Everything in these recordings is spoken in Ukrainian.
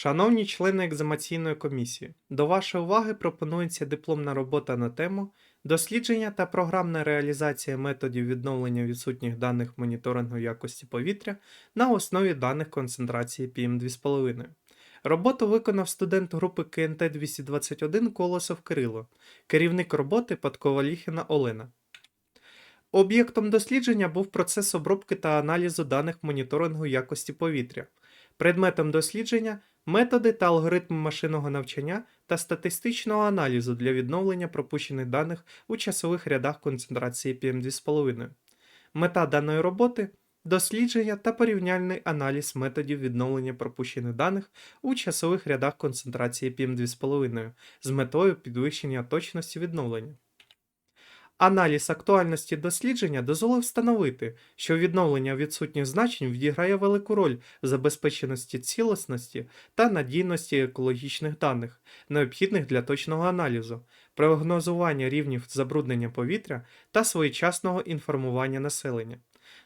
Шановні члени екзаменаційної комісії, до вашої уваги пропонується дипломна робота на тему Дослідження та програмна реалізація методів відновлення відсутніх даних моніторингу якості повітря на основі даних концентрації PM2,5. Роботу виконав студент групи КНТ 221 Колосов Кирило, керівник роботи Падкова Ліхіна Олена. Об'єктом дослідження був процес обробки та аналізу даних моніторингу якості повітря. Предметом дослідження методи та алгоритми машинного навчання та статистичного аналізу для відновлення пропущених даних у часових рядах концентрації PM2,5. Мета даної роботи дослідження та порівняльний аналіз методів відновлення пропущених даних у часових рядах концентрації PM2,5 з метою підвищення точності відновлення. Аналіз актуальності дослідження дозволив встановити, що відновлення відсутніх значень відіграє велику роль в забезпеченості цілісності та надійності екологічних даних, необхідних для точного аналізу, прогнозування рівнів забруднення повітря та своєчасного інформування населення.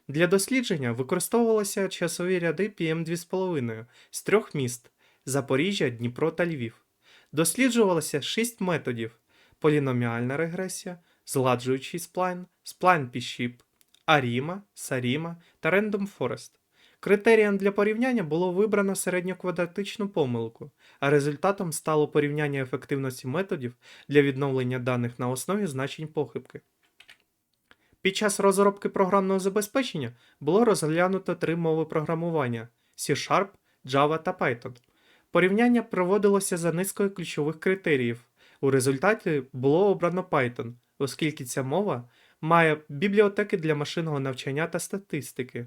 Для дослідження використовувалися часові ряди PM2,5 з трьох міст Запоріжжя, Дніпро та Львів. Досліджувалося шість методів: поліноміальна регресія, згладжуючий сплайн, сплайн піщіп, Аріма, Саріма та Random Forest. Критерієм для порівняння було вибрано середньоквадратичну помилку, а результатом стало порівняння ефективності методів для відновлення даних на основі значень похибки. Під час розробки програмного забезпечення було розглянуто три мови програмування C-Sharp, Java та Python. Порівняння проводилося за низкою ключових критеріїв. У результаті було обрано Python, оскільки ця мова має бібліотеки для машинного навчання та статистики,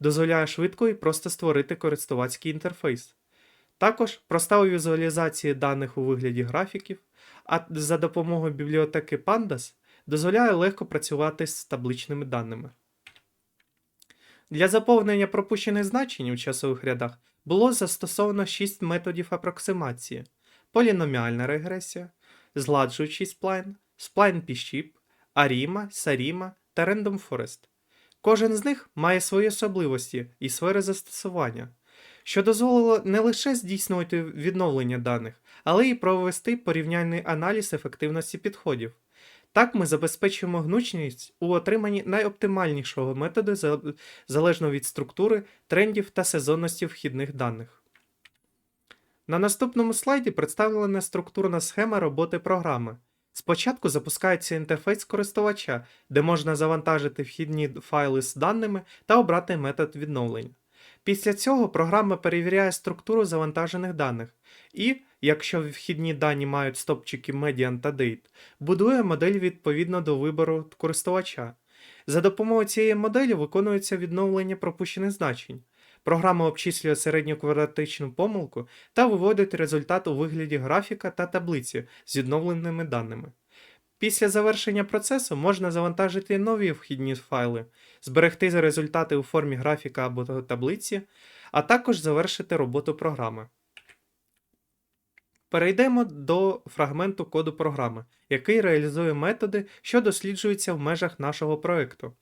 дозволяє швидко і просто створити користувацький інтерфейс. Також проста у візуалізації даних у вигляді графіків, а за допомогою бібліотеки Pandas дозволяє легко працювати з табличними даними. Для заповнення пропущених значень у часових рядах було застосовано 6 методів апроксимації: поліноміальна регресія, згладжуючий сплайн, сплайн піщіп, Аріма, Саріма та Random Forest. Кожен з них має свої особливості і сфери застосування, що дозволило не лише здійснювати відновлення даних, але й провести порівняльний аналіз ефективності підходів. Так ми забезпечуємо гнучність у отриманні найоптимальнішого методу залежно від структури, трендів та сезонності вхідних даних. На наступному слайді представлена структурна схема роботи програми. Спочатку запускається інтерфейс користувача, де можна завантажити вхідні файли з даними та обрати метод відновлення. Після цього програма перевіряє структуру завантажених даних і, якщо вхідні дані мають стопчики median та date, будує модель відповідно до вибору користувача. За допомогою цієї моделі виконується відновлення пропущених значень. Програма обчислює середньоквадратичну помилку та виводить результат у вигляді графіка та таблиці з відновленими даними. Після завершення процесу можна завантажити нові вхідні файли, зберегти результати у формі графіка або таблиці, а також завершити роботу програми. Перейдемо до фрагменту коду програми, який реалізує методи, що досліджуються в межах нашого проекту.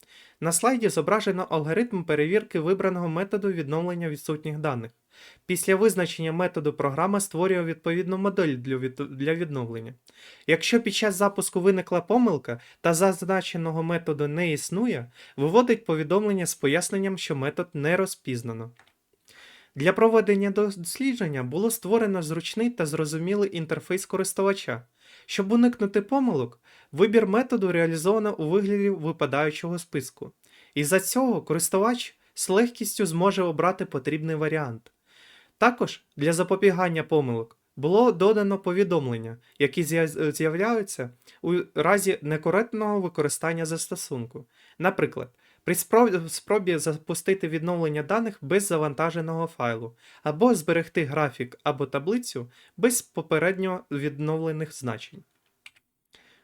На слайді зображено алгоритм перевірки вибраного методу відновлення відсутніх даних. Після визначення методу програма створює відповідну модель для відновлення. Якщо під час запуску виникла помилка та зазначеного методу не існує, виводить повідомлення з поясненням, що метод не розпізнано. Для проведення дослідження було створено зручний та зрозумілий інтерфейс користувача. Щоб уникнути помилок, вибір методу реалізовано у вигляді випадаючого списку. Із-за цього користувач з легкістю зможе обрати потрібний варіант. Також для запобігання помилок було додано повідомлення, які з'являються у разі некоректного використання застосунку. Наприклад, при спробі запустити відновлення даних без завантаженого файлу, або зберегти графік або таблицю без попередньо відновлених значень.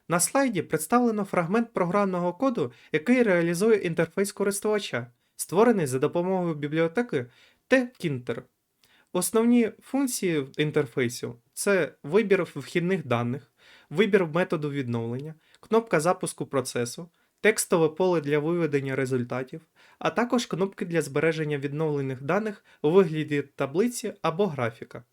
На слайді представлено фрагмент програмного коду, який реалізує інтерфейс користувача, створений за допомогою бібліотеки T-Kinter. Основні функції інтерфейсу це вибір вхідних даних, вибір методу відновлення, кнопка запуску процесу, текстове поле для виведення результатів, а також кнопки для збереження відновлених даних у вигляді таблиці або графіка.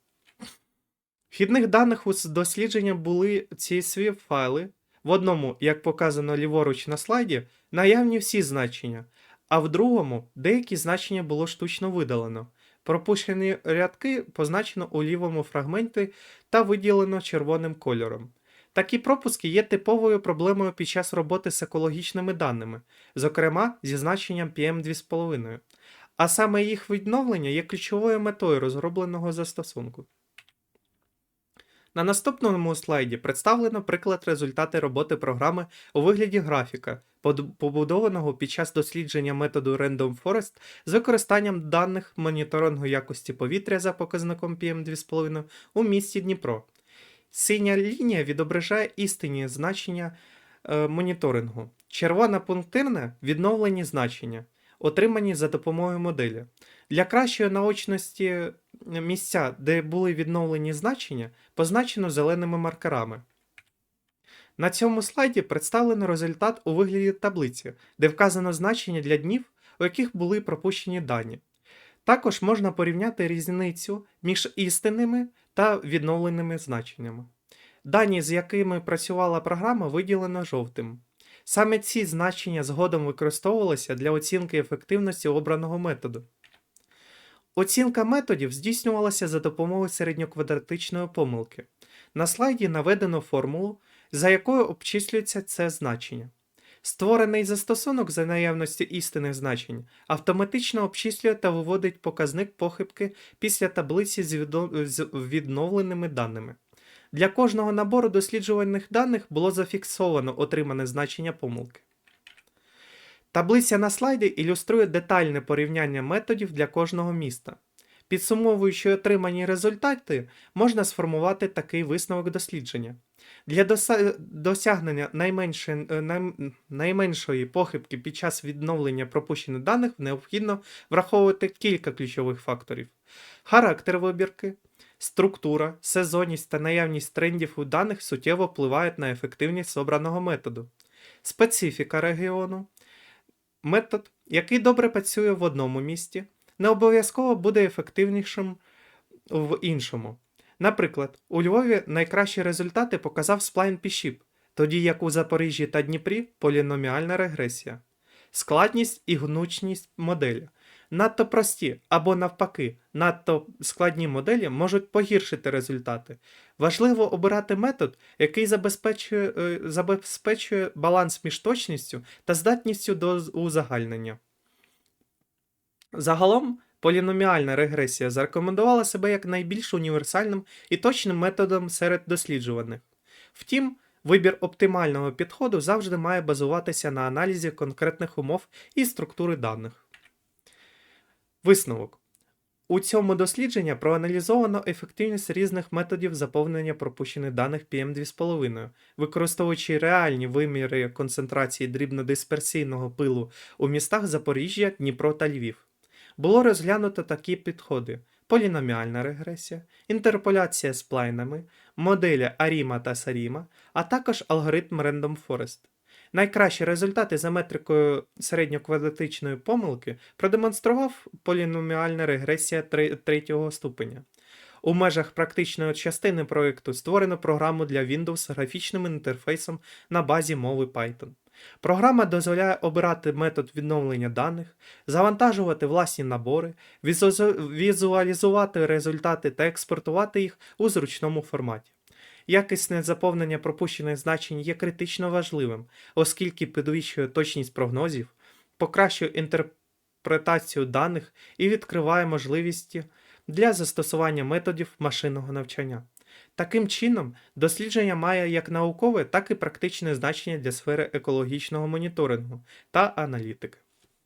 Вхідних даних у дослідження були ці сві файли. В одному, як показано ліворуч на слайді, наявні всі значення, а в другому деякі значення було штучно видалено. Пропущені рядки позначено у лівому фрагменті та виділено червоним кольором. Такі пропуски є типовою проблемою під час роботи з екологічними даними, зокрема зі значенням PM2,5. А саме їх відновлення є ключовою метою розробленого застосунку. На наступному слайді представлено приклад результати роботи програми у вигляді графіка, побудованого під час дослідження методу Random Forest з використанням даних моніторингу якості повітря за показником PM2,5 у місті Дніпро. Синя лінія відображає істинні значення е, моніторингу. Червона пунктирна відновлені значення, отримані за допомогою моделі. Для кращої наочності е, місця, де були відновлені значення, позначено зеленими маркерами. На цьому слайді представлено результат у вигляді таблиці, де вказано значення для днів, у яких були пропущені дані. Також можна порівняти різницю між істинними та відновленими значеннями. Дані, з якими працювала програма, виділено жовтим. Саме ці значення згодом використовувалися для оцінки ефективності обраного методу. Оцінка методів здійснювалася за допомогою середньоквадратичної помилки. На слайді наведено формулу, за якою обчислюється це значення. Створений застосунок за наявності істинних значень автоматично обчислює та виводить показник похибки після таблиці з відновленими даними. Для кожного набору досліджуваних даних було зафіксовано отримане значення помилки. Таблиця на слайді ілюструє детальне порівняння методів для кожного міста. Підсумовуючи отримані результати, можна сформувати такий висновок дослідження. Для досягнення е, найменшої похибки під час відновлення пропущених даних необхідно враховувати кілька ключових факторів: характер вибірки, структура, сезонність та наявність трендів у даних суттєво впливають на ефективність обраного методу, специфіка регіону. Метод, який добре працює в одному місті, не обов'язково буде ефективнішим в іншому. Наприклад, у Львові найкращі результати показав сплайн Пішіп, тоді як у Запоріжжі та Дніпрі поліноміальна регресія. Складність і гнучність моделі. Надто прості або навпаки, надто складні моделі можуть погіршити результати. Важливо обирати метод, який забезпечує, е, забезпечує баланс між точністю та здатністю до узагальнення. Загалом, поліноміальна регресія зарекомендувала себе як найбільш універсальним і точним методом серед досліджуваних. Втім, вибір оптимального підходу завжди має базуватися на аналізі конкретних умов і структури даних. Висновок. У цьому дослідженні проаналізовано ефективність різних методів заповнення пропущених даних PM2,5, використовуючи реальні виміри концентрації дрібнодисперсійного пилу у містах Запоріжжя, Дніпро та Львів. Було розглянуто такі підходи: поліноміальна регресія, інтерполяція з плайнами, моделі Аріма та Саріма, а також алгоритм Random Forest. Найкращі результати за метрикою середньоквадратичної помилки продемонстрував поліноміальна регресія тре- третього ступеня. У межах практичної частини проєкту створено програму для Windows з графічним інтерфейсом на базі мови Python. Програма дозволяє обирати метод відновлення даних, завантажувати власні набори, візуалізувати результати та експортувати їх у зручному форматі. Якісне заповнення пропущених значень є критично важливим, оскільки підвищує точність прогнозів, покращує інтерпретацію даних і відкриває можливості для застосування методів машинного навчання. Таким чином, дослідження має як наукове, так і практичне значення для сфери екологічного моніторингу та аналітики.